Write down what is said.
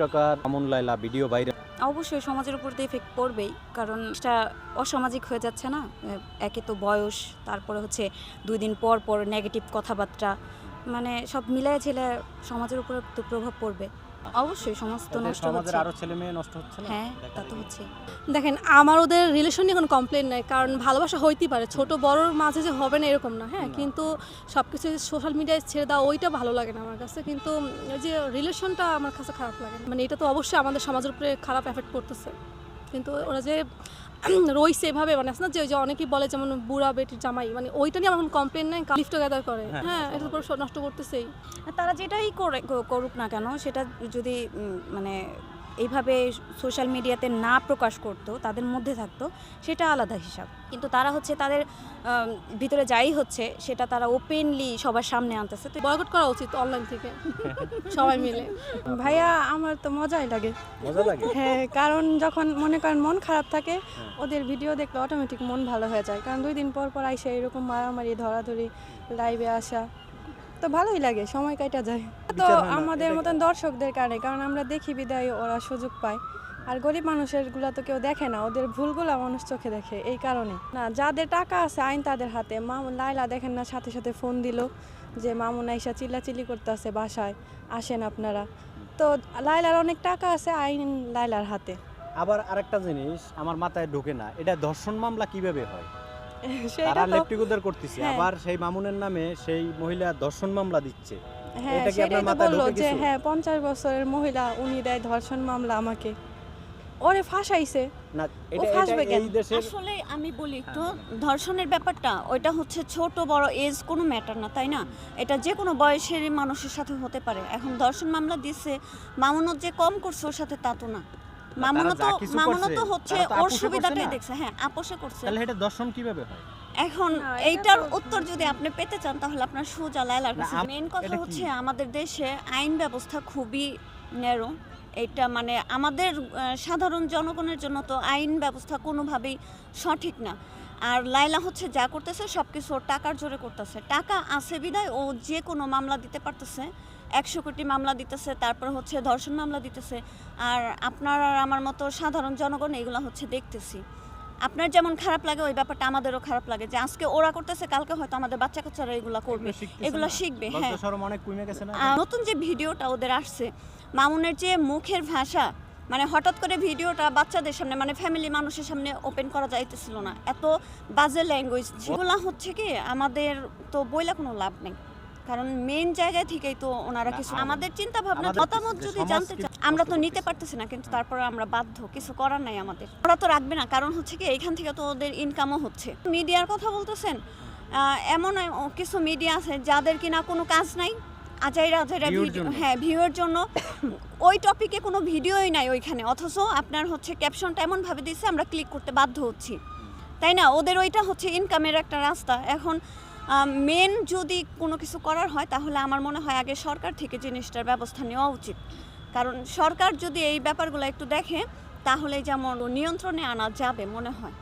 টাকার আমন লাইলা ভিডিও বাইরে। অবশ্যই সমাজের উপর তো এফেক্ট পড়বেই, কারণ এটা অসামাজিক হয়ে যাচ্ছে না? একে তো বয়স, তারপরে হচ্ছে দুই দিন পর পর নেগেটিভ কথাবার্তা মানে সব মিলায় ছেলে সমাজের উপর তো প্রভাব পড়বে। অবশ্যই সমস্ত নষ্ট হচ্ছে। আরও ছেলে মেয়ে নষ্ট হচ্ছে না? হ্যাঁ তা তো হচ্ছে। দেখেন আমার ওদের রিলেশন নিয়ে কোনো কমপ্লেন নাই কারণ ভালোবাসা হইতেই পারে ছোট বড়র মাঝে যে হবে না এরকম না হ্যাঁ? কিন্তু সব কিছু সোশ্যাল মিডিয়ায় ছেড়ে দেওয়া ওইটা ভালো লাগে না আমার কাছে। কিন্তু ওই যে রিলেশনটা আমার কাছে খারাপ লাগে। মানে এটা তো অবশ্যই আমাদের সমাজের উপরে খারাপ এফেক্ট করতেছে কিন্তু ওরা যে রইছে এভাবে মানে না যে ওই যে অনেকেই বলে যেমন বুড়া বেটির জামাই মানে ওইটা নিয়ে আমার কমপ্লেন নাই লিফ টুগেদার করে। হ্যাঁ, হ্যাঁ এটা তো নষ্ট করতেছেই। তারা যেটাই করে করুক না কেন সেটা যদি মানে এইভাবে সোশ্যাল মিডিয়াতে না প্রকাশ করতো তাদের মধ্যে থাকতো সেটা আলাদা হিসাব। কিন্তু তারা হচ্ছে তাদের ভিতরে যাই হচ্ছে সেটা তারা ওপেনলি সবার সামনে আনতেছে। তো বয়কট করা উচিত অনলাইন থেকে সবাই মিলে। ভাইয়া আমার তো মজাই লাগে। মজা লাগে? হ্যাঁ কারণ যখন মনে করেন মন খারাপ থাকে হ্যাঁ। ওদের ভিডিও দেখলে অটোমেটিক মন ভালো হয়ে যায়। কারণ দুই দিন পর পর আইসে এরকম মারামারি ধরাধরি লাইভে আসা। তো ভালোই লাগে সময় কাটা যায়। তো আমাদের মতন দর্শকদের কারণে কারণ আমরা দেখি বিদায় ওরা সুযোগ পায় আর গরিব মানুষেরগুলা তো কেউ দেখে না ওদের ভুলগুলা মানুষ চোখে দেখে এই কারণে। না যাদের টাকা আছে আইন তাদের হাতে। মামুন লাইলা দেখেন না সাথে সাথে ফোন দিল যে মামুন আইসা চিল্লাচিল্লি করতে আছে বাসায় আসেন আপনারা। তো লাইলার অনেক টাকা আছে আইন লাইলার হাতে। আবার আরেকটা জিনিস আমার মাথায় ঢোকে না এটা ধর্ষণ মামলা কীভাবে হয়? তারা করতেছে। হ্যাঁ। আবার সেই মামুনের নামে সেই মহিলা ধর্ষণ মামলা দিচ্ছে। হ্যাঁ সেটাই তো বলল যে হ্যাঁ পঞ্চাশ বছরের মহিলা উনি দেয় ধর্ষণ মামলা আমাকে। ওরে ফাঁসাইছে। না এটা ফাঁসবে কেন? আসলে আমি বলি একটু ধর্ষণের ব্যাপারটা ওইটা হচ্ছে ছোট বড় এজ কোনো ম্যাটার না তাই না? এটা যে কোনো বয়সের মানুষের সাথে হতে পারে। এখন ধর্ষণ মামলা দিচ্ছে মামুনত যে কম করছে ওর সাথে তা তো না। মামুনত করছে, হচ্ছে ওর সুবিধাটাই দেখছে। হ্যাঁ আপোষে করছে। তাহলে এটা দর্শন কীভাবে হয়? এখন এইটার উত্তর যদি আপনি পেতে চান তাহলে আপনার সোজা লাইলার কাছে। মেন কথা হচ্ছে আমাদের দেশে আইন ব্যবস্থা খুবই ন্যারো এটা মানে আমাদের সাধারণ জনগণের জন্য তো আইন ব্যবস্থা কোনোভাবেই সঠিক না। আর লাইলা হচ্ছে যা করতেছে সব কিছু টাকার জোরে করতেছে। টাকা আছে বিদায় ও যে কোনো মামলা দিতে পারতেছে। একশো কোটি মামলা দিতেছে তারপর হচ্ছে ধর্ষণ মামলা দিতেছে। আর আপনার আর আমার মতো সাধারণ জনগণ এগুলো হচ্ছে দেখতেছি। আপনার যেমন খারাপ লাগে ওই ব্যাপারটা আমাদেরও খারাপ লাগে। যে আজকে ওরা করতেছে কালকে হয়তো আমাদের বাচ্চা কাচ্চারা এগুলো করবে। এগুলো? শিখবে হ্যাঁ। নতুন যে ভিডিওটা ওদের আসছে মামুনের যে মুখের ভাষা মানে হঠাৎ করে ভিডিওটা বাচ্চাদের সামনে মানে ফ্যামিলি মানুষের সামনে ওপেন করা যাইতেছিল না। এত বাজে ল্যাঙ্গুয়েজ যেগুলো হচ্ছে কি আমাদের তো বইলা কোনো লাভ নেই। কারণ মেন জায়গা থেকেই তো ওনারা কিছু আমাদের- চিন্তা ভাবনা মতামত যদি জানতে চান আমরা তো নিতে পারতেছি না কিন্তু তারপরে আমরা বাধ্য কিছু করার নাই আমাদের। ওরা তো রাখবে না কারণ হচ্ছে কি এখান থেকে তো ওদের ইনকামও হচ্ছে। মিডিয়ার কথা বলতেছেন এমন কিছু মিডিয়া আছে যাদের কিনা কোনো কাজ নাই আজাইরা আজাইরা ভিডিও হ্যাঁ ভিউয়ের জন্য। ওই টপিকে কোনো ভিডিওই নাই ওইখানে অথচ আপনার হচ্ছে ক্যাপশনটা এমনভাবে দিচ্ছে আমরা ক্লিক করতে বাধ্য হচ্ছি। তাই না? ওদের ওইটা হচ্ছে ইনকামের একটা রাস্তা। এখন মেন যদি কোনো কিছু করার হয়, তাহলে আমার মনে হয় আগে সরকার থেকে জিনিসটার ব্যবস্থা নেওয়া উচিত। কারণ সরকার যদি এই ব্যাপারগুলো একটু দেখে তাহলে যেমন নিয়ন্ত্রণে আনা যাবে মনে হয়।